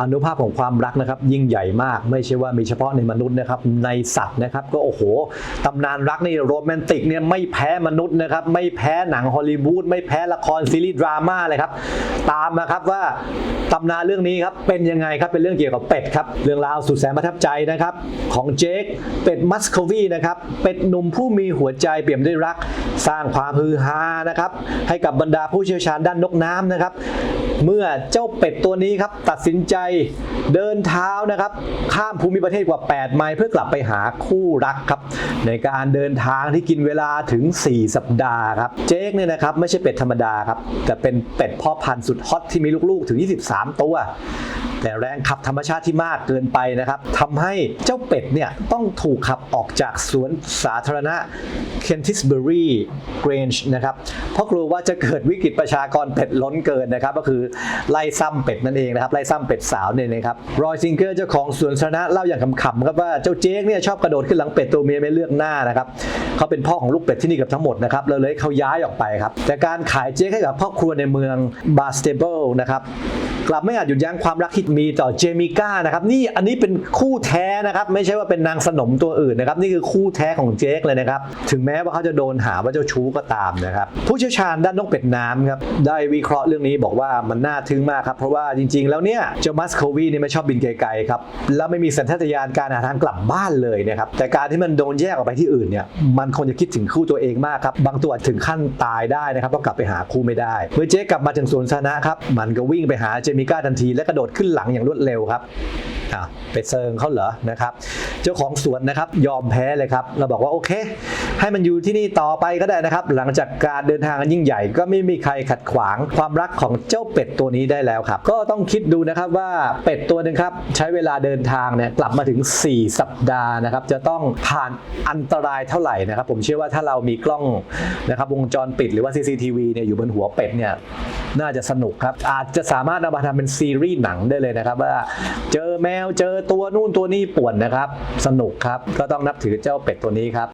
อนุภาพของความรักนะครับ ยิ่งใหญ่มากไม่ใช่ว่ามีเฉพาะในมนุษย์นะครับในสัตว์นะครับ ก็โอ้โหตำนานรักนี่โรแมนติกเนี่ยไม่แพ้มนุษย์นะครับ ไม่แพ้หนังฮอลลีวูดไม่แพ้ละครซีรีส์ดราม่าเลยครับ ตามนะครับว่าตำนานเรื่องนี้ครับเป็นยังไงครับเป็นเรื่องเกี่ยวกับเป็ดครับเรื่องราวสุดแสนประทับใจนะครับของเจคเป็ดมัสโควีนะครับเป็ดหนุ่มผู้มีหัวใจเปี่ยมด้วยรัก สร้างความฮือฮานะครับให้กับบรรดาผู้เชี่ยวชาญด้านนกน้ำนะครับ เมื่อเจ้าเป็ดตัวนี้ครับตัดสินใจเดินเท้านะครับ ข้ามภูมิประเทศกว่า 8 ไมล์เพื่อกลับไปหาคู่รักครับ ในการเดินทางที่กินเวลาถึง 4 สัปดาห์ครับ เจ๊กเนี่ยนะครับไม่ใช่เป็ดธรรมดาครับ แต่เป็นเป็ดพ่อพันธุ์สุดฮอตที่มีลูกๆถึง 23 ตัวแต่แรงขับธรรมชาติที่มากเกินไปนะครับทำให้เจ้าเป็ดเนี่ยต้องถูกขับออกจากสวนสาธารณะ Kentisbury Grange นะครับเพราะกลัวว่าจะเกิดวิกฤตประชากรเป็ดล้นเกินนะครับ ก็คือไล่ซ้ำเป็ดนั่นเองนะครับไล่ซ้ำเป็ดสาวเนี่ยนะครับรอยซิงเกอร์เจ้าของสวนสาธารณะเล่าอย่างขำๆครับว่าเจ้าเจ๊กเนี่ยชอบกระโดดขึ้นหลังเป็ดตัวเมียไม่เลือกหน้านะครับเขาเป็นพ่อของลูกเป็ดที่นี่กับทั้งหมดนะครับเลยเลยเขาย้ายออกไปครับแต่การขายเจ๊กให้กับพ่อครัวในเมืองบาสเตเบิลนะครับ กลับไม่อาจหยุดยั้งความรักที่มีต่อเจมิก้านะครับนี่อันนี้เป็นคู่แท้นะครับ ไม่ใช่ว่าเป็นนางสนมตัวอื่นนะครับ นี่คือคู่แท้ของเจคเลยนะครับ ถึงแม้ว่าเขาจะโดนหาว่าเจ้าชู้ก็ตามนะครับ ผู้เชี่ยวชาญด้านนกเป็ดน้ำครับได้วิเคราะห์เรื่องนี้บอกว่ามันน่าทึ่งมากครับ เพราะว่าจริง ๆ แล้วเนี่ยเจ้ามัสโควีนี่ไม่ชอบบินไกลๆครับแล้วไม่มีสัญชาตญาณการหาทางกลับบ้านเลยนะครับแต่การที่มันโดนแยกออกไปที่อื่นเนี่ยมันคงจะคิดถึงคู่ตัวเองมากครับบางตัวถึงขั้นตายได้นะครับเพราะกลับไปหาคู่ไม่ได้เมื่อเจ๊กลับมาถึงสวนสาธารณะครับมันก็วิ่งไปหาเจมก้าทันทีและกระโดดขึ้นหลังอย่างรวดเร็วครับอะไปเซิงเขาเหรอนะครับ เจ้าของสวนนะครับยอมแพ้เลยครับ เราบอกว่าโอเค ให้มันอยู่ที่นี่ต่อไปก็ได้นะครับ หลังจากการเดินทางอันยิ่งใหญ่ ก็ไม่มีใครขัดขวางความรักของเจ้าเป็ดตัวนี้ได้แล้วครับ ก็ต้องคิดดูนะครับว่าเป็ดตัวหนึ่งครับใช้เวลาเดินทางเนี่ยกลับมาถึง 4 สัปดาห์นะครับ จะต้องผ่านอันตรายเท่าไหร่นะครับ ผมเชื่อว่าถ้าเรามีกล้องนะครับวงจรปิดหรือว่า CCTV เนี่ยอยู่บนหัวเป็ดเนี่ยน่าจะสนุกครับ อาจจะสามารถเอามาทำเป็นซีรีส์หนังได้เลยนะครับ ว่าเจอแมวเจอตัวนู่นตัวนี่ป่วนนะครับ สนุกครับ ก็ต้องนับถือเจ้าเป็ดตัวนี้ครับ